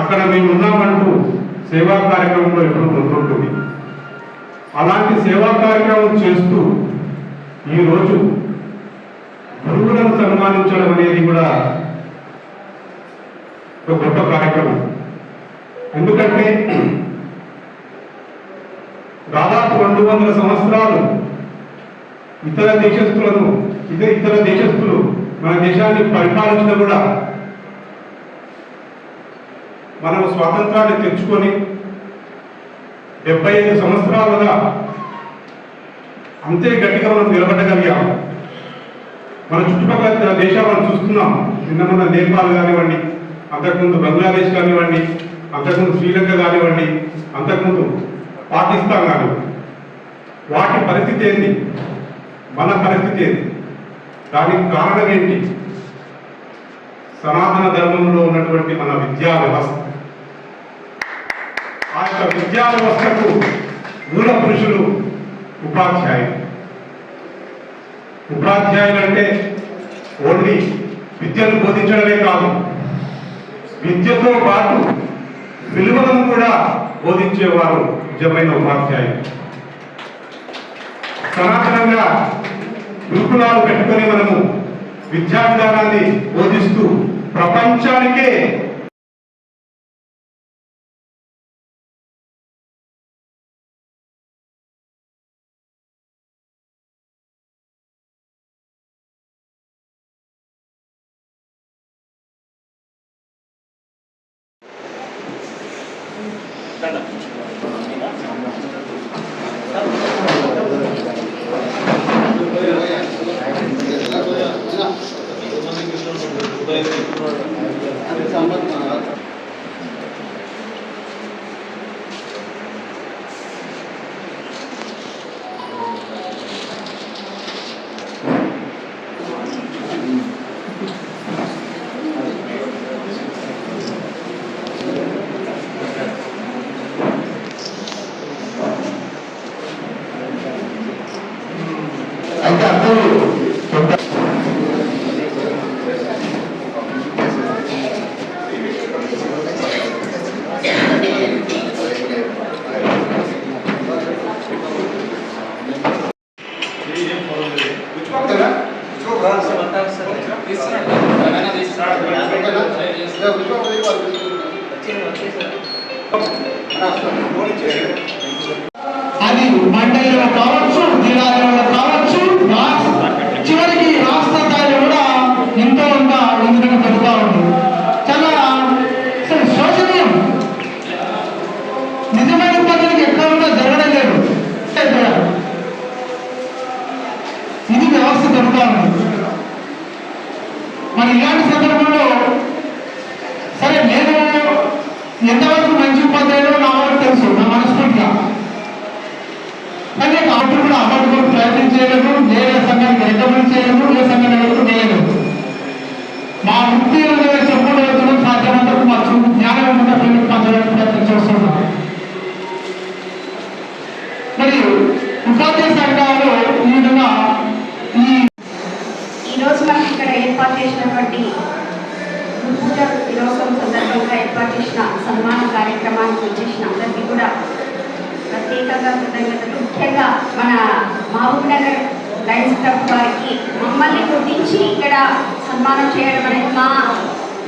అక్కడ మేము ఉన్నామంటూ సేవా కార్యక్రమంలో ఎప్పుడు ముందుంటుంది అలాంటి సేవా కార్యక్రమం చేస్తూ ఈరోజు గురువులను సన్మానించడం అనేది కూడా ఒక గొప్ప కార్యక్రమం. ఎందుకంటే దాదాపు రెండు వందల సంవత్సరాలు ఇతర దేశస్తులను ఇతర ఇతర దేశస్తులు మన దేశాన్ని పరిపాలించిన కూడా మనం స్వాతంత్రాన్ని తెచ్చుకొని డెబ్బై ఐదు సంవత్సరాలుగా అంతే గట్టిగా మనం నిలబడగలిగాం మన చుట్టుపక్కల దేశాలను చూస్తున్నాం. నిన్న మన నేపాల్ కానివ్వండి అంతకుముందు బంగ్లాదేశ్ కానివ్వండి అంతకుముందు శ్రీలంక కానివ్వండి అంతకుముందు పాకిస్తాన్ కానివ్వండి. వాటి పరిస్థితి ఏంటి మన పరిస్థితి ఏంటి దానికి కారణం ఏంటి? సనాతన ధర్మంలో ఉన్నటువంటి మన విద్యా వ్యవస్థ. ఆ యొక్క విద్యా వ్యవస్థకు మూల పురుషులు ఉపాధ్యాయులు. ఉపాధ్యాయులు అంటే ఓన్లీ విద్యను బోధించడమే కాదు విద్యతో పాటు విలువలను కూడా బోధించేవారు నిజమైన ఉపాధ్యాయులు. సనాతనంగా గురుకులాలు పెట్టుకొని మనము విద్యా విధానాన్ని బోధిస్తూ ప్రపంచానికే మా వృత్తి చెప్పులు వెళ్తున్నాం సాధ్యమంతకు మా చూపు జ్ఞానం ఏమంటే పిల్లలకు పంచడానికి ప్రయత్నం చేస్తున్నాం మరి ఉపాధ్యాయ సంఘాలు ఈ విధంగా ఈ ఈరోజు మనం ఇక్కడ ఏర్పాటు చేసినటువంటి గురు పూజ దినోత్సవం సందర్భంగా ఏర్పాటు చేసిన సన్మాన కార్యక్రమానికి వచ్చేసిన అందరికీ కూడా ప్రత్యేకంగా కృతజ్ఞతలు ముఖ్యంగా మన మహబూబ్ నగర్ లయన్స్ క్లబ్ వారికి మమ్మల్ని గుర్తించి ఇక్కడ సన్మానం చేయడం అనేది మా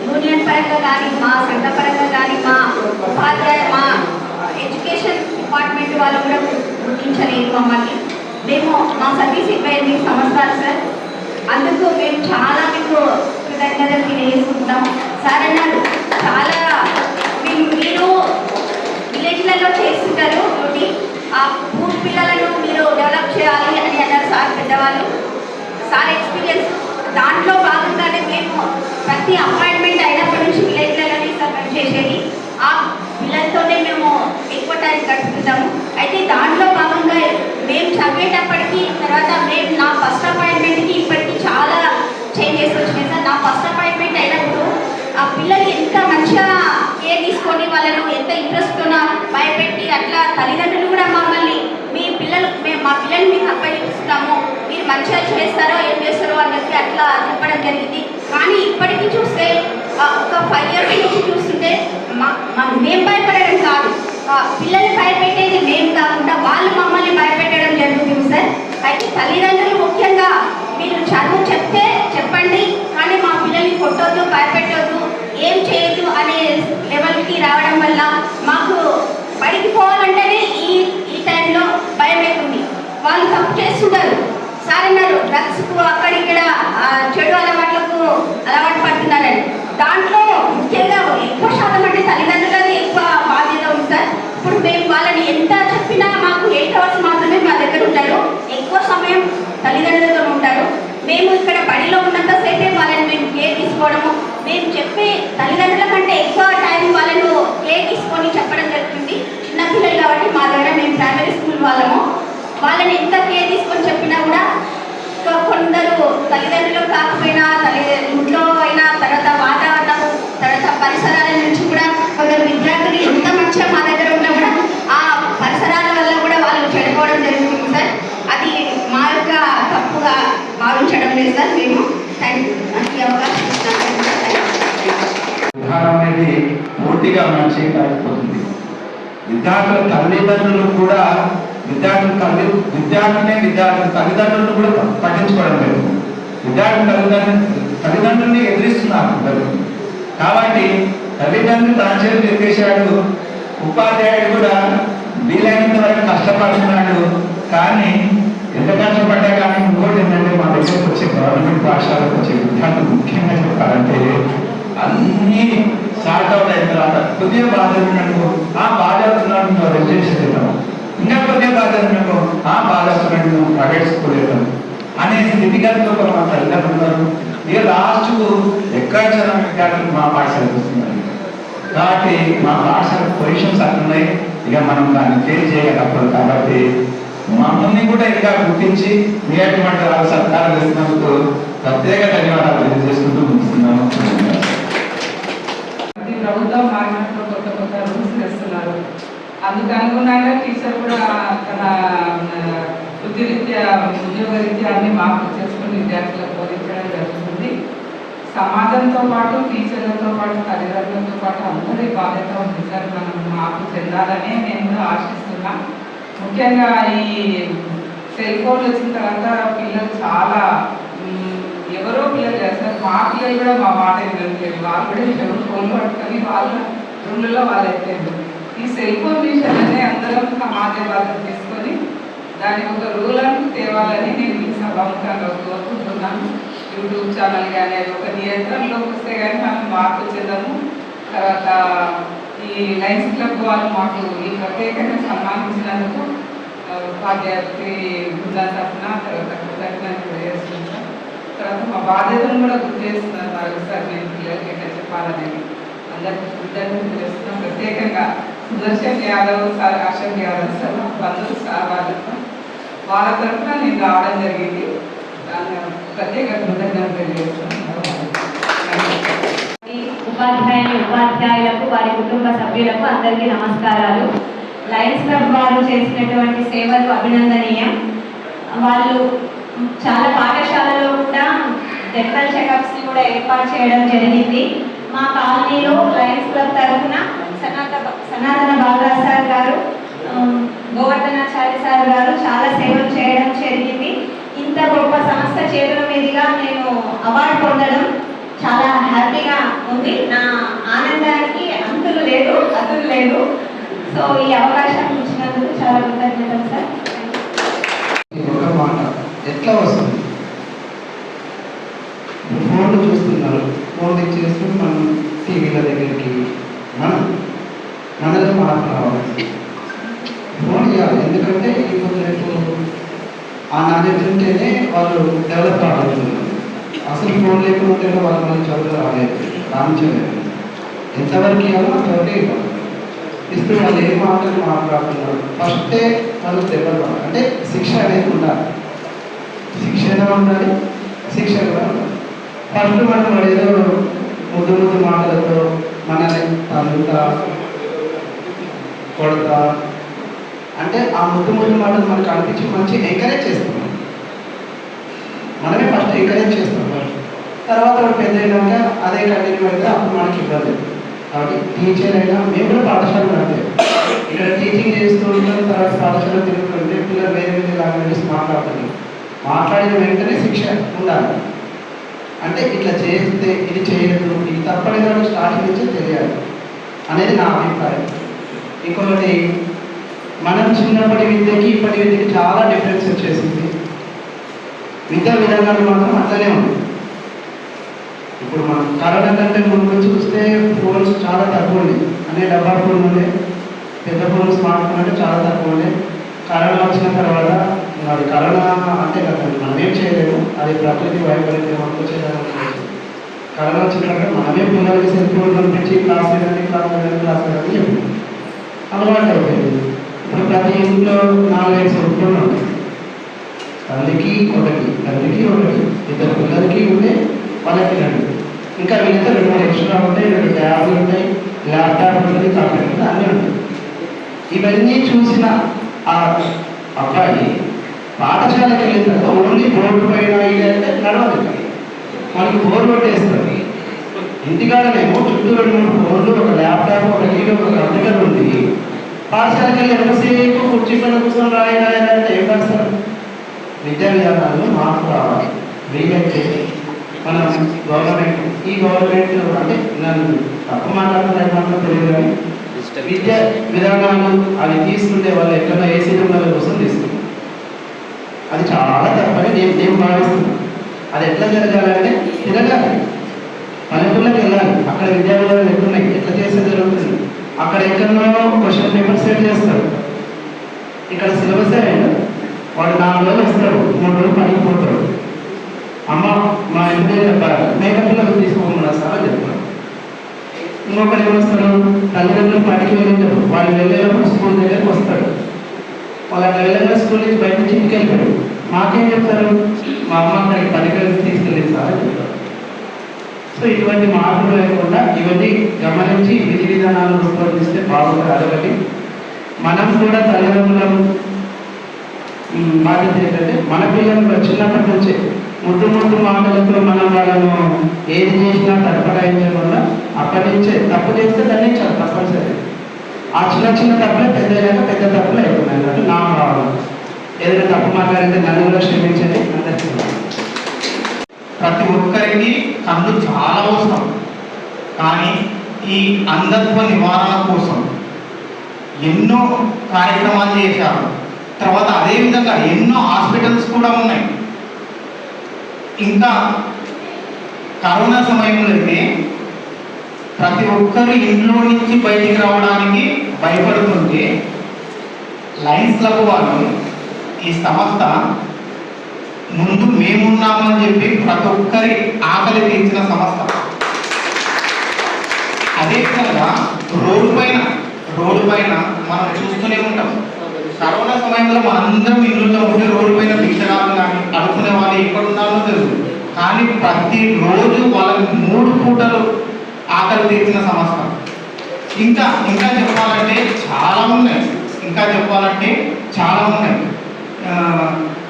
యూనియన్ పరంగా కానీ మా సంఘ పరంగా కానీ మా ఉపాధ్యాయ మా ఎడ్యుకేషన్ డిపార్ట్మెంట్ వాళ్ళు కూడా గుర్తించలేదు మమ్మల్ని. మేము మా సర్వీస్ ఇరవై ఎనిమిది సంవత్సరాలు సార్. అందుకు మేము చాలా మీకు కృతజ్ఞతలు తెలియజేసుకుంటాం సార్ అన్నారు చాలా మీరు మీరు విలేజ్లలో చేస్తుంటారు ఒకటి ఆ పూర్ పిల్లలను మీరు డెవలప్ చేయాలి అని అన్నారు సార్ పెద్దవాళ్ళు. సార్ ఎక్స్పీరియన్స్ ప్రతి అపాయింట్మెంట్ అయినప్పటి నుంచి విలేజ్లలోనే సర్వెంట్ చేసేది. ఆ పిల్లలతోనే మేము ఎక్కువ టైం గడుపుతాము అయితే దాంట్లో భాగంగా మేము చదివేటప్పటికి తర్వాత మేము నా ఫస్ట్ అపాయింట్మెంట్కి ఇప్పటికి చాలా చేంజెస్ వచ్చినాయి సార్. నా ఫస్ట్ అపాయింట్మెంట్ అయినప్పుడు ఆ పిల్లలు ఎంత మంచిగా కేర్ తీసుకొని వాళ్ళను ఎంత ఇంట్రెస్ట్తో భయపెట్టి అట్లా తల్లిదండ్రులు కూడా మమ్మల్ని మీ పిల్లలు మేము మా పిల్లల్ని మీకు అప్పగిస్తున్నాము మంచిగా చేస్తారో ఏం చేస్తారో అని చెప్పి అట్లా చెప్పడం జరిగింది. కానీ ఇప్పటికీ చూస్తే ఒక ఫైవ్ ఇయర్స్ నుంచి చూస్తుంటే మా మేము భయపడడం కాదు. ఆ, పిల్లల్ని భయపెట్టేది మేము కాకుండా వాళ్ళు మమ్మల్ని భయపెట్టడం జరుగుతుంది సార్. అయితే తల్లిదండ్రులు ముఖ్యంగా మీరు చదువు చెప్తే చెప్పండి కానీ మా పిల్లల్ని కొట్టొద్దు భయపెట్టొద్దు ఏం చేయొద్దు అనే లెవెల్కి రావడం వల్ల మాకు బయటికి పోవాలంటేనే ఈ ఈ టైంలో భయం అవుతుంది వాళ్ళు తప్పు చేస్తుంటారు. సార్ అన్నారు డ్రగ్స్ అక్కడిక్కడ ఆ, చెడు అలవాట్లకు అలవాటు పడుతున్నారని. దాంట్లో ముఖ్యంగా ఎక్కువ శాతం అంటే తల్లిదండ్రులది ఎక్కువ బాధ్యత ఉంది సార్. ఇప్పుడు మేము వాళ్ళని ఎంత చెప్పినా మాకు ఎయిట్ అవర్స్ మాత్రమే మా దగ్గర ఉంటారు. ఎక్కువ సమయం తల్లిదండ్రులతో ఉంటారు. మేము ఇక్కడ బడిలో ఉన్నంతసేపే వాళ్ళని మేము కేర్ తీసుకోవడము. మేము చెప్పే తల్లిదండ్రుల కంటే ఎక్కువ టైం వాళ్ళను కేర్ తీసుకొని చెప్పడం జరుగుతుంది. చిన్నపిల్లలు కాబట్టి మా దగ్గర మేము ప్రైమరీ స్కూల్ వాళ్ళము. వాళ్ళని ఎంత కేర్ తీసుకొని చెప్పినా కూడా కొందరు తల్లిదండ్రులు కాకపోయినా తల్లి ఇంట్లో అయినా తర్వాత వాతావరణం తర్వాత పరిసరాల నుంచి కూడా కొందరు విద్యార్థులు ఎంత మంచిగా మా దగ్గర ఉన్నా కూడా ఆ పరిసరాల వల్ల కూడా వాళ్ళు చెడిపోవడం జరుగుతుంది సార్. అది మా యొక్క తప్పుగా భావించడం లేదు సార్. మేము థ్యాంక్ యూ అవకాశం అనేది పూర్తిగా మనం చేయలేకపోతుంది విద్యార్థుల తల్లిదండ్రులు కూడా విద్యార్థుల తల్లి విద్యార్థులనే విద్యార్థుల తల్లిదండ్రులను కూడా పట్టించుకోవడం లేదు. విద్యార్థుల తల్లిదండ్రులు తల్లిదండ్రుల్ని ఎదిరిస్తున్నారు అందరూ. కాబట్టి తల్లిదండ్రులు తన చేతులు ఎత్తేసాడు ఉపాధ్యాయుడు కూడా వీలైనంత వరకు కష్టపడుతున్నాడు. కానీ ఎంత కష్టపడ్డా కానీ ఇంకోటి ఏంటంటే మా దగ్గరకు వచ్చే గవర్నమెంట్ పాఠశాలకు వచ్చే విద్యార్థులు ముఖ్యంగా చెప్పాలంటే అన్ని సార్ట్ అవుట్ అయిన తర్వాత కొద్దిగా బాధ ఆ బాధ అవుతున్నాడు చేద్దాం రెసిడెన్షియల్ ఇంకా కొద్దిగా బాధ ఆ బాధ అవుతున్నాడు ప్రైవేట్ స్కూల్ అనే స్థితిగతిలో మా తల్లిదండ్రులు ఉన్నారు. ఇక లాస్ట్కు ఎక్కడ చదివిన విద్యార్థులు మా పాఠశాలకు వస్తున్నారు కాబట్టి మా పాఠశాల పొజిషన్స్ అట్లున్నాయి ఇక మనం దాన్ని ఫేస్ చేయగలప్పుడు కాబట్టి మమ్మల్ని కూడా ఇంకా గుర్తించి మీ అటువంటి వాళ్ళ సత్కారం చేసినందుకు ప్రత్యేక ధన్యవాదాలు తెలియజేసుకుంటూ ముగిస్తున్నాను. ప్రభుత్వం అందుకు అనుగుణంగా టీచర్ కూడా తన ఆ, వృత్తిరీత్యా ఉద్యోగరీత్యా అన్ని మార్పులు చేసుకుని విద్యార్థులకు బోధించడం జరుగుతుంది. సమాజంతో పాటు టీచర్లతో పాటు తల్లిదండ్రులతో పాటు అందరి బాధ్యత ఉంది సార్ మనం మార్పు చెందాలని నేను కూడా ఆశిస్తున్నా. ముఖ్యంగా ఈ సెల్ ఫోన్లు వచ్చిన తర్వాత పిల్లలు చాలా ఎవరో పిల్లలు చేస్తారు. మా పిల్లలు కూడా మా మాట వినట్లేదు. వాళ్ళు కూడా ఫోన్లు పట్టుకొని వాళ్ళ రూమ్లలో వాళ్ళు ఎత్తారు ఈ సెల్ ఫోన్ విషయాలనే అందరం సమాజ బాధ్యత తీసుకొని దాని ఒక రూల్ అని తేవాలని నేను మీ సభాముఖంగా కోరుకుంటున్నాను. యూట్యూబ్ ఛానల్ కానీ అది ఒక నియంత్రణలోకి వస్తే కానీ మనం మార్పు చెందము. తర్వాత ఈ లైన్స్ క్లబ్ వాళ్ళు మాకు ఈ ప్రత్యేకంగా సన్మానించినందుకు ఉపాధ్యాయులకి బృందం తరఫున తర్వాత కృతజ్ఞతలు తెలియజేస్తున్నాను. తర్వాత మా బాధ్యతను కూడా గుర్తు చేస్తున్నారు సార్ నేను పిల్లలకి ఎక్కడ చెప్పాలనేది. అందరికీ కృతజ్ఞతలు తెలియజేస్తున్నాం ప్రత్యేకంగా సుదర్శన్ యాదవ్ సార్ అశోక్ యాదవ్ సార్ బంధువులు సార్ వాళ్ళ. వాళ్ళ తరఫున నేను రావడం జరిగింది. దాన్ని ప్రత్యేక కృతజ్ఞతలు తెలియజేస్తున్నాను. ఉపాధ్యాయులు ఉపాధ్యాయులకు వారి కుటుంబ సభ్యులకు అందరికీ నమస్కారాలు. లయన్స్ క్లబ్ వారు చేసినటువంటి సేవలు అభినందనీయం. వాళ్ళు చాలా పాఠశాలలో కూడా డెంటల్ చెకప్స్ని కూడా ఏర్పాటు చేయడం జరిగింది. మా కాలనీలో లయన్స్ క్లబ్ తరఫున సనాతన సనాతన బాలరాజ్ సార్ గారు గోవర్ధనాచార్య సార్ గారు చాలా సేవలు చేయడం జరిగింది. ఇంత గొప్ప సంస్థ చేతుల మీదుగా నేను అవార్డు పొందడం చాలా హ్యాపీగా ఉంది. నా ఆనందానికి అంతులు లేదు అతులు లేదు. సో ఈ అవకాశం ఇచ్చినందుకు చాలా కృతజ్ఞతలు సార్. ఎట్లా వస్తుంది ఫోన్లు ఫోన్ ఇచ్చేస్తూ మనం టీవీల దగ్గరికి మనం మనలో మార్పు రావాలి. ఫోన్ ఇవ్వాలి. ఎందుకంటే ఇప్పుడు రేపు ఆ నాణ్యత ఉంటేనే వాళ్ళు డెవలప్ కాగలుగుతున్నారు అసలు ఫోన్ లేకుంటే వాళ్ళు మనం చదువు రాలేదు. రాణించలేదు. ఎంతవరకు ఇవ్వాలో అంతవరకు ఇవ్వాలి. ఇస్తే వాళ్ళు ఏ మాటలు మాట్లాడుతున్నారు? ఫస్టే వాళ్ళు దెబ్బలు అంటే శిక్ష అనేది ఉండాలి. శిక్ష ఎలా ఉండాలి? శిక్ష కూడా ఉండాలి? ఫస్ట్ మనం ఏదో ముద్దు ముద్దు మాటలతో మనల్ని తంతా కొడతా. అంటే ఆ ముద్దు ముద్దు మాటలు మనకు అనిపించి మంచి ఎంకరేజ్ చేస్తాం. మనమే ఫస్ట్ ఎంకరేజ్ చేస్తాం. తర్వాత పెద్ద అయినాక అదే కంటిన్యూ అయితే అప్పుడు మనకి ఇబ్బంది. కాబట్టి టీచర్ అయినా మేము కూడా పాఠశాల అంతే ఇక్కడ టీచింగ్ చేస్తూ ఉంటాం తర్వాత పాఠశాల తిరుగుతుంటే పిల్లలు వేరే వేరే లాంగ్వేజెస్ మాట్లాడుతున్నారు. మాట్లాడిన వెంటనే శిక్ష ఉండాలి. అంటే ఇట్లా చేస్తే ఇది చేయలేదు ఇది తప్పని వాళ్ళు స్టార్టింగ్ నుంచి తెలియాలి అనేది నా అభిప్రాయం. ఇంకొకటి మనం చిన్నప్పటి విద్యకి ఇప్పటి విద్యకి చాలా డిఫరెన్స్ వచ్చేసింది. విద్యా విధానాలు మాత్రం అట్లనే ఉంది ఇప్పుడు మనం కరోనా కంటే ముందు చూస్తే ఫోన్స్ చాలా తక్కువ ఉన్నాయి అనే డబ్బా ఫోన్ ఉండే. పెద్ద ఫోన్ స్మార్ట్ ఫోన్ అంటే చాలా తక్కువ ఉండే. కరోనా వచ్చిన తర్వాత అది కరోనా అంటే కదా మనం ఏం చేయలేము. అది ప్రకృతి వైపరీత్యం వచ్చేదాన్ని కరోనా వచ్చిన తర్వాత మనమే పిల్లలకి సెల్ ఫోన్ పంపించి క్లాస్ వినండి క్లాస్ వినండి క్లాస్ వినండి చెప్పి. అలవాటు అయిపోయింది. ఇప్పుడు ప్రతి ఇంట్లో నాలుగైదు సెల్ ఫోన్లు ఉంటాయి తల్లికి ఒకటి తల్లికి ఒకటి ఇద్దరు పిల్లలకి ఉంటే వాళ్ళకి రెండు. ఇంకా మిగతా రెండు ఎక్స్ట్రా ఉంటాయి రెండు ట్యాబ్లు ఉంటాయి ల్యాప్టాప్ ఉంటుంది కంప్యూటర్ ఉంటుంది అన్నీ ఉంటాయి. ఇవన్నీ చూసిన ఆ అబ్బాయి పాఠశాలకు వెళ్ళిన ఓన్లీ బోర్డు పైన అంటే నడవదు. మనకి బోర్డు కొట్టేస్తారు. ఇంటికాడనేమో చుట్టూ రెండు మూడు ఫోన్లు ఒక ల్యాప్టాప్ ఒక టీవీ ఒక కంప్యూటర్ ఉంది. పాఠశాలకి వెళ్ళి ఎంతసేపు కుర్చీ పైన కూర్చొని రాయి ఏం రాస్తారు? విద్యా విధానాలు మార్పు రావాలి. రీమేక్ మన గవర్నమెంట్ ఈ గవర్నమెంట్ అంటే నన్ను తప్పు మాట్లాడుతున్నా మాత్రం తెలియదు కానీ విద్యా విధానాలు అవి తీసుకుంటే వాళ్ళు ఎక్కడ ఏసీ రూమ్ల కోసం తీసుకుంటారు. అది చాలా తప్పని నేను నేను భావిస్తున్నాను. అది ఎట్లా జరగాలంటే తిరగాలి. పల్లెటూళ్ళకి వెళ్ళాలి. అక్కడ విద్యా విధానాలు ఎట్లున్నాయి? ఎట్లా చేస్తే జరుగుతుంది? అక్కడ ఎక్కడో క్వశ్చన్ పేపర్ సెట్ చేస్తారు. ఇక్కడ సిలబస్ అయినా వాడు నాలుగు రోజులు వస్తారు. మూడు రోజులు పనికి పోతారు. అమ్మ మా ఇంటి చెప్పారు మేకప్ పిల్లలు తీసుకోమన్నా సార్ అని చెప్తాను ఇంకొకరు ఏమొస్తారు? తల్లిదండ్రులు పనికి వెళ్ళింటారు. వాళ్ళు వెళ్ళేటప్పుడు స్కూల్ దగ్గరికి వస్తాడు వాళ్ళు అట్లా వెళ్ళిన స్కూల్ నుంచి బయట నుంచి ఇంటికి వెళ్ళాడు మాకేం చెప్తారు? మా అమ్మ అక్కడికి పనికి తీసుకెళ్ళింది సార్ సో ఇటువంటి మార్పులు లేకుండా ఇవన్నీ గమనించి విధి విధానాలు రూపొందిస్తే బాగుంటుంది అదొకటి మనం కూడా తల్లిదండ్రులను బాధ్యత ఏంటంటే మన పిల్లలు చిన్నప్పటి నుంచే ముద్దు ముద్దు మాటలతో మనం వాళ్ళను ఏది చేసినా తడపడాయించడం వల్ల అప్పటి నుంచే తప్పు చేస్తే దాన్ని తప్పనిసరి. ఆ చిన్న చిన్న తప్పులే పెద్ద అయ్యాక పెద్ద తప్పులు అయిపోయినాయి. అన్నట్టు నా భావన ఏదైనా తప్పు మాట్లాడితే నన్ను కూడా క్షమించండి అందరికీ ప్రతి ఒక్కరికి కళ్ళు చాలా అవసరం కానీ ఈ అంధత్వ నివారణ కోసం ఎన్నో కార్యక్రమాలు చేశారు. తర్వాత అదేవిధంగా ఎన్నో హాస్పిటల్స్ కూడా ఉన్నాయి. ఇంకా కరోనా సమయంలో అయితే ప్రతి ఒక్కరు ఇంట్లో నుంచి బయటికి రావడానికి భయపడుతుంటే లయన్స్ క్లబ్ వాళ్ళు ఈ సంస్థ ముందు మేమున్నామని చెప్పి ప్రతి ఒక్కరి ఆకలి తీర్చిన సంస్థ. అదేవిధంగా రోడ్డు పైన రోడ్డు పైన మనం చూస్తూనే ఉంటాం. కరోనా సమయంలో మనందరం ఇల్లులో ఉంటే రోడ్డు పైన భిక్షరాలు కానీ అడుకునే వాళ్ళు ఎక్కడ ఉన్నారో తెలుసు కానీ ప్రతి రోజు వాళ్ళకి మూడు పూటలు ఆకలి తీర్చిన సంస్థ ఇంకా ఇంకా చెప్పాలంటే చాలా ఉన్నాయి. ఇంకా చెప్పాలంటే చాలా ఉన్నాయి.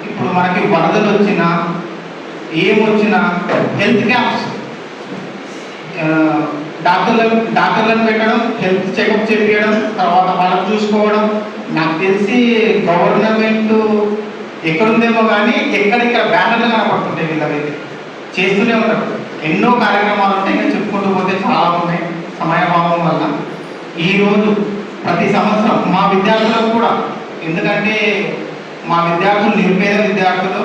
ఇప్పుడు మనకి వరదలు వచ్చినా ఏమొచ్చినా హెల్త్ క్యాంప్స్ డాక్టర్లను డాక్టర్లను పెట్టడం హెల్త్ చెకప్ చేపించడం తర్వాత వాళ్ళని చూసుకోవడం. నాకు తెలిసి గవర్నమెంట్ ఎక్కడుందేమో కానీ ఎక్కడిక్కడ బ్యానర్లు కనపడుతుంటాయి వీళ్ళవైతే. చేస్తూనే ఉంటారు. ఎన్నో కార్యక్రమాలు ఉంటాయి ఇంకా చెప్పుకుంటూ పోతే చాలా ఉన్నాయి సమయభావం వల్ల. ఈరోజు ప్రతి సంవత్సరం మా విద్యార్థులకు కూడా ఎందుకంటే మా విద్యార్థులు నిరుపేద విద్యార్థులు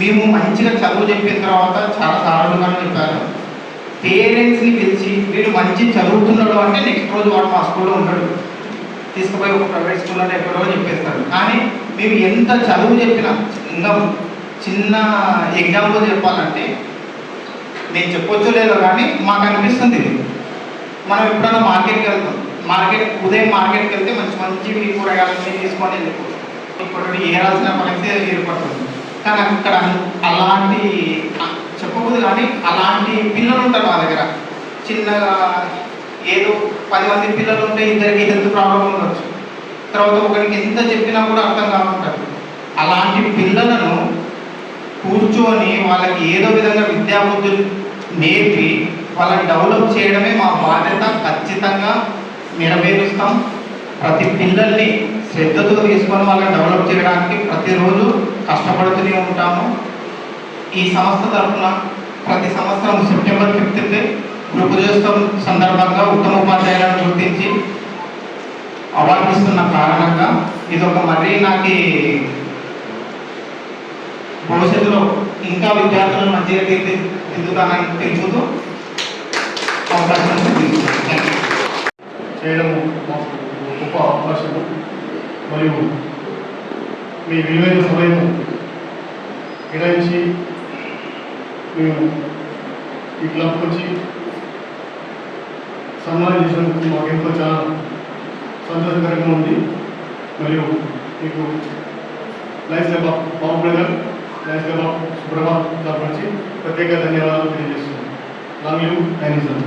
మేము మంచిగా చదువు చెప్పిన తర్వాత చాలా సార్లుగా చెప్పారు. పేరెంట్స్ని పిలిచి వీడు మంచి చదువుతున్నాడు అంటే నెక్స్ట్ రోజు వాడు మా స్కూల్లో ఉంటాడు తీసుకుపోయి ఒక ప్రైవేట్ స్కూల్లో ఎక్కడో చెప్పేస్తాడు కానీ మేము ఎంత చదువు చెప్పినా ఇంకా చిన్న ఎగ్జాంపుల్ చెప్పాలంటే నేను చెప్పొచ్చు లేదో కానీ మాకు అనిపిస్తుంది మనం ఎప్పుడైనా మార్కెట్కి వెళ్తాం. మార్కెట్ ఉదయం మార్కెట్కి వెళ్తే మంచి మంచి కూరగాయలన్నీ తీసుకొని వెళ్ళిపోతాం ఇప్పుడు రాసిన పరిస్థితి ఏర్పడుతుంది. కానీ అక్కడ అలాంటి చెప్పకూడదు కానీ అలాంటి పిల్లలు ఉంటారు మా దగ్గర. చిన్నగా ఏదో పది మంది పిల్లలు ఉంటే ఇద్దరికి హెల్త్ ప్రాబ్లం ఉండొచ్చు. తర్వాత ఒకరికి ఎంత చెప్పినా కూడా అర్థం కాకుంటారు అలాంటి పిల్లలను కూర్చొని వాళ్ళకి ఏదో విధంగా విద్యాబుద్ధులు నేర్పి వాళ్ళని డెవలప్ చేయడమే మా బాధ్యత. ఖచ్చితంగా నెరవేరుస్తాం. ప్రతి పిల్లల్ని శ్రద్ధతో తీసుకొని వాళ్ళని డెవలప్ చేయడానికి ప్రతిరోజు కష్టపడుతూనే ఉంటాము. ఈ సంస్థ తరఫున ప్రతి సంవత్సరం సెప్టెంబర్ ఫిఫ్త్ గృహజోత్సవం సందర్భంగా ఉత్తమ ఉపాధ్యాయులను గుర్తించి అవార్డు ఇస్తున్న కారణంగా ఇది ఒక మరీ నాకు భవిష్యత్తులో ఇంకా విద్యార్థులను మంచిగా తీర్చి దిద్దుతానని తెలుపుతూ అవకాశం ఇచ్చింది. గొప్ప అవకాశం మరియు మీ విలువైన సమయము కేటాయించి మేము ఈ క్లబ్కి వచ్చి సన్మానం చేసినందుకు మాకు ఎంతో చాలా సంతోషకరంగా ఉంది మరియు మీకు లైఫ్ లేబా బాబు బ్రదర్ లైఫ్ లేబా తరపు నుంచి ప్రత్యేక ధన్యవాదాలు తెలియజేస్తున్నాను లాంగ్ యూ డైనిజం